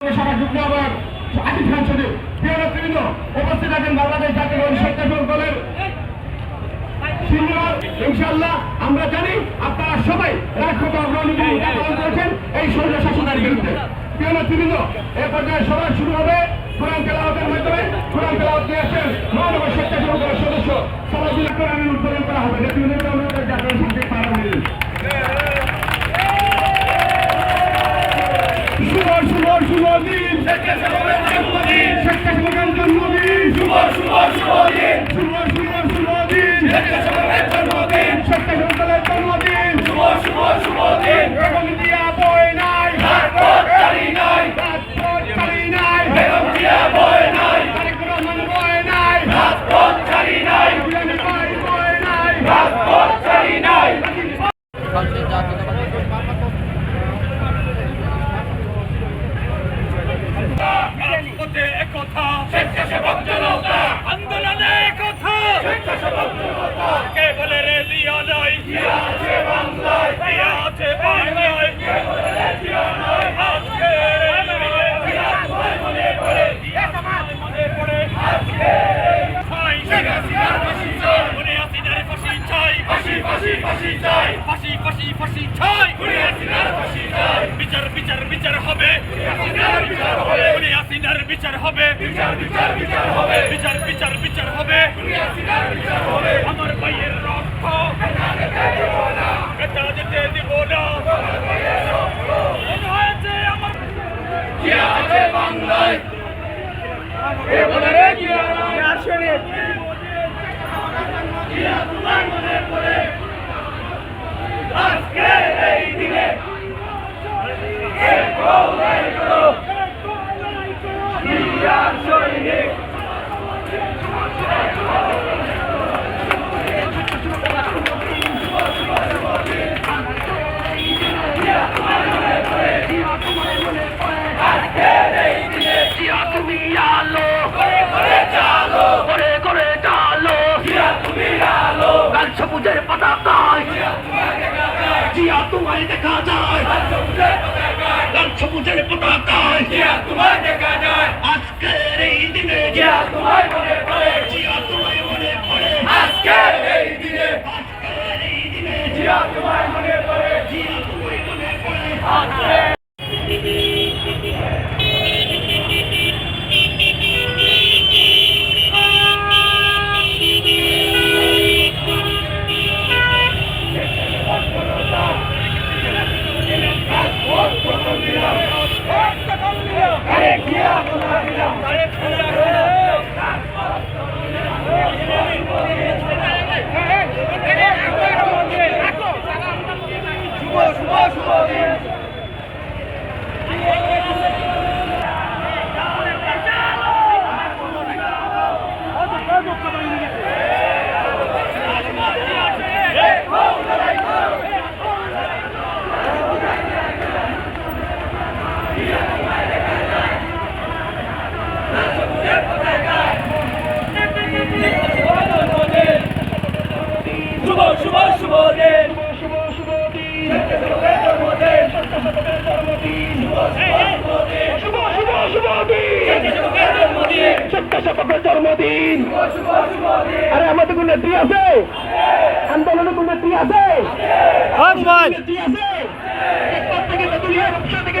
সারা আমরা জানি আপনারা সবাই রাক্ষক করেছেন এই সৈন্য শাসনের বিরুদ্ধে। প্রিয়রতৃন্দ এ পর্যায়ে সভা শুরু হবে। কোরআন তেলাওয়াতের মাধ্যমে কোরআন তেলাওয়াত নিয়ে আসেন মহানগর স্বেচ্ছাসেবক দলের সদস্য সমাজ কোরআন উদ্বোধন করা হবে। নেতৃবৃন্দ জাতীয় শান্তি পাড়া শুভ দিন শেখ মুজিবের জন্মদিন শুভ শুভ শুভ দিন শুভ শুভ শুভ দিন gotta be better, we gotta. হবে জন্মদিন। আরে আমাদের কোন নেত্রী আছে? আন্দোলনের কোন নেত্রী আছে? নেত্রী আছে? থেকে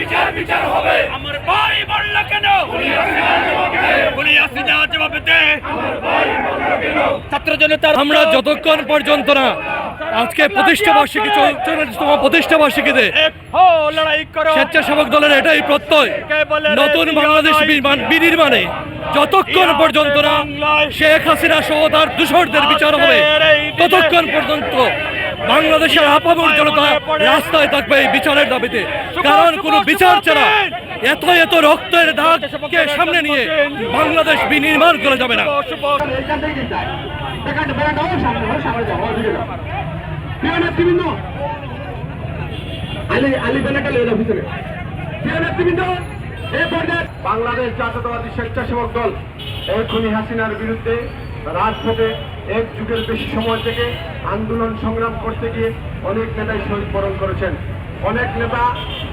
বিচার বিচার হবে। আমার ভাই বলল কেন? গুলি আসিনা জবাব দে। ছাত্র জনতার আমরা যতক্ষণ পর্যন্ত না আজকে প্রতিষ্ঠা বার্ষিকী চৌচল্লিশতম প্রতিষ্ঠা বার্ষিকীতে এক লড়াই করো। স্বেচ্ছাসেবক দলের এটাই প্রত্যয়। নতুন বাংলাদেশ বিনির্মাণ- বিনির্মাণে যতক্ষণ পর্যন্ত না শেখ হাসিনা সহ তার দূষরদের বিচার হবে ততক্ষণ পর্যন্ত বাংলাদেশের আপামর জনতা রাস্তায় থাকবে এই বিচারের দাবিতে। কারণ কোনো বিচার ছাড়া এত এত রক্তের দাগকে সামনে নিয়ে বাংলাদেশ বিনির্মাণ করা যাবে না। বাংলাদেশ জাতীয়তাবাদী স্বেচ্ছাসেবক দল এই খুনি হাসিনার বিরুদ্ধে রাজপথে এক যুগের বেশি সময় থেকে আন্দোলন সংগ্রাম করতে গিয়ে অনেক নেতাই শহীদ বরণ করেছেন। অনেক নেতা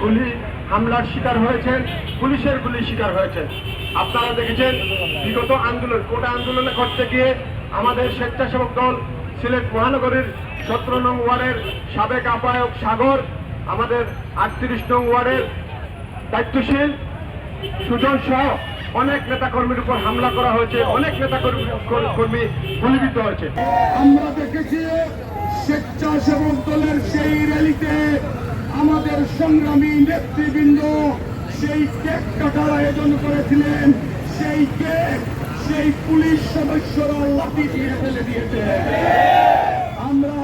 গুলি হামলার শিকার হয়েছেন, পুলিশের গুলির শিকার হয়েছেন। আপনারা দেখেছেন বিগত আন্দোলন কোটা আন্দোলনে করতে গিয়ে আমাদের স্বেচ্ছাসেবক দল সিলেট মহানগরীর সতেরো নং ওয়ার্ডের সাবেক আহ্বায়ক সাগর, আমাদের আটত্রিশ নং ওয়ার্ডের দায়িত্বশীল সুজন সহ অনেক নেতা কর্মীর উপর হামলা করা হয়েছে, অনেক নেতা কর্মী গুলিবিদ্ধ হয়েছে। আমরা দেখেছি স্বেচ্ছাসেবক দলের সেই র্যালিতে আমাদের সংগ্রামী নেতৃবৃন্দ সেই কেক কাটার আয়োজন করেছিলেন, সেই কেক, সেই পুলিশ সদস্যরা লাঠি দিয়ে ফেলে দিয়েছে। আমরা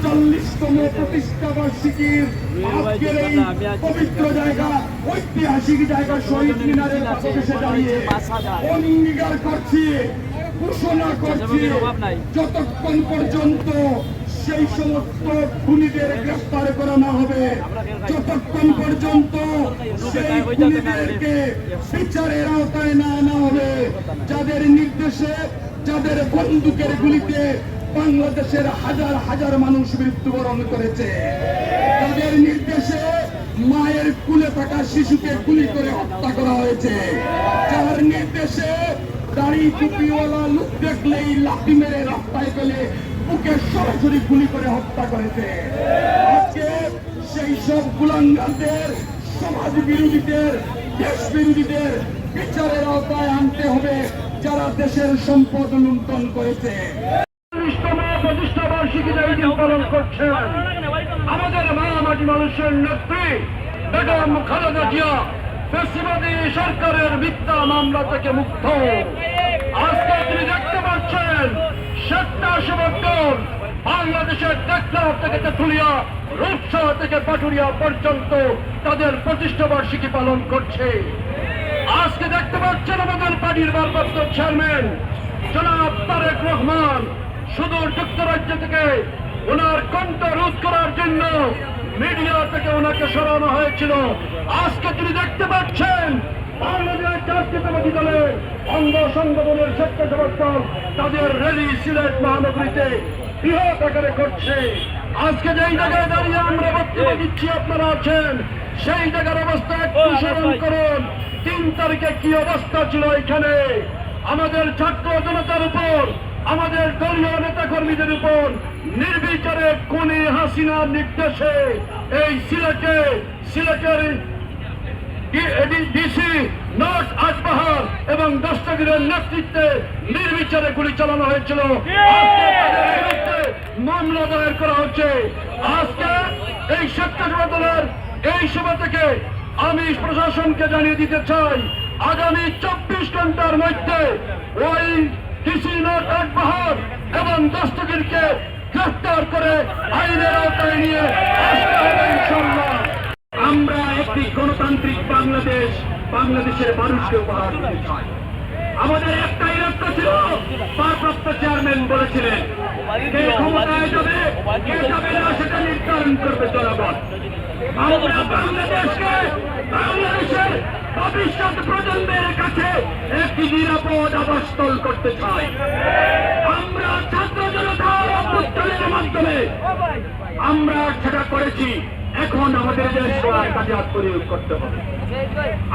আজকে চৌচল্লিশতম প্রতিষ্ঠা বার্ষিকীর আজকের এই পবিত্র জায়গা, ঐতিহাসিক জায়গা শহীদ মিনারের দাঁড়িয়ে অঙ্গীকার করছি, ঘোষণা করছি, যতক্ষণ পর্যন্ত সেই সমস্ত খুনিদের গ্রেফতার করা না হবে, যতক্ষণ পর্যন্ত সেই খুনিদেরকে বিচারের আওতায় না আনা হবে, যাদের নির্দেশে, যাদের বন্দুকের গুলিতে বাংলাদেশের হাজার হাজার মানুষ মৃত্যুবরণ করেছে। তাদের নির্দেশে মায়ের কুলে থাকা শিশুকে গুলি করে হত্যা করা হয়েছে। যার নির্দেশে দাড়ি টুপিওয়ালা লোক দেখলেই লাঠি মেরে রাস্তায় ফেলে বুকে সরাসরি গুলি করে হত্যা করেছে। আজকে সেই সব গুলাঙ্গারদের সমাজ বিরোধীদের দেশ বিরোধীদের বিচারের আওতায় আনতে হবে যারা দেশের সম্পদ লুণ্ঠন করেছে। প্রতিষ্ঠা বার্ষিকী এই পালন করছেন। আমাদের মা মাটি মানুষের নেত্রী, বেগম খালেদা জিয়া, ফেসিবাদী সরকারের মিথ্যা মামলা থেকে মুক্ত। আজকে তিনি দেখতে পাচ্ছেন স্বেচ্ছাসেবক দল বাংলাদেশের টেকনাফ থেকে তেঁতুলিয়া, রূপসা থেকে পাটুরিয়া পর্যন্ত তাদের প্রতিষ্ঠা বার্ষিকী পালন করছে। আজকে দেখতে পাচ্ছেন আমাদের পার্টির ভারপ্রাপ্ত চেয়ারম্যান, জনাব তারেক রহমান। সুদূর যুক্তরাজ্য থেকে ওনার কণ্ঠ রোধ করার জন্য মিডিয়া থেকে ওনাকে সরানো হয়েছিল। আজকে তিনি দেখতে পাচ্ছেন, বাংলাদেশ জাতীয়তাবাদী দলের অঙ্গ সংগঠনের স্বেচ্ছাসেবক দল তাদের র্যালি সিলেট মহানগরীতে বৃহৎ আকারে করছে। আজকে যেই জায়গায় দাঁড়িয়ে আমরা বক্তব্য দিচ্ছি, আপনারা আছেন, সেই জায়গার অবস্থা একটু স্মরণ করুন। তিন তারিখে কি অবস্থা ছিল এখানে? আমাদের ছাত্র জনতার উপর আমাদের দলীয় নেতা কর্মীদের উপর নির্বিচারে কোনে হাসিনার নির্দেশে এই সিলেটে, সিলেটের ডিসি নর্থ আজবাহার এবং দস্তগিরের নেতৃত্বে নির্বিচারে গুলি চালানো হয়েছিল। মামলা দায়ের করা হচ্ছে। আজকে এই স্বেচ্ছাসেবা দলের এই সভা থেকে আমি প্রশাসনকে জানিয়ে দিতে চাই, আগামী চব্বিশ ঘণ্টার মধ্যে ওই ডিসি নর্থ আজবাহার এবং দস্তগিরকে গ্রেফতার করে আইনের আওতায় নিয়ে আমরা একটি গণতান্ত্রিক বাংলাদেশ, বাংলাদেশের মানুষকে উপহার দিতে আমাদের একটাই লক্ষ্য ছিল, ভারপ্রাপ্ত চেয়ারম্যান বলেছিলেন, কে ক্ষমতায় যাবে, কে যাবে না সেটা নির্ধারণ করবে জনগণ। আমরা বাংলাদেশকে ভবিষ্যৎ প্রজন্মের কাছে একটি নিরাপদ আবাসস্থল করতে চাই। আমরা ছাত্র জনতার মাধ্যমে আমরা সেটা করেছি, এখন আমাদের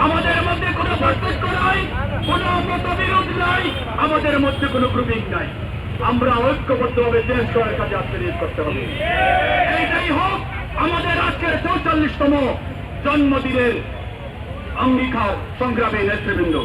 আমাদের মধ্যে কোনো পার্থক্য নাই, কোনো মতবিরোধ নাই, আমাদের মধ্যে কোনো গ্রুপিং নাই। আমরা ঐক্যবদ্ধভাবে দেশ গড়ার কাজে প্রয়োগ করতে হবে। এইটাই হোক আমাদের আজকের চৌচল্লিশতম জন্মদিনের অঙ্গীকার সংগ্রামী নেতৃবৃন্দ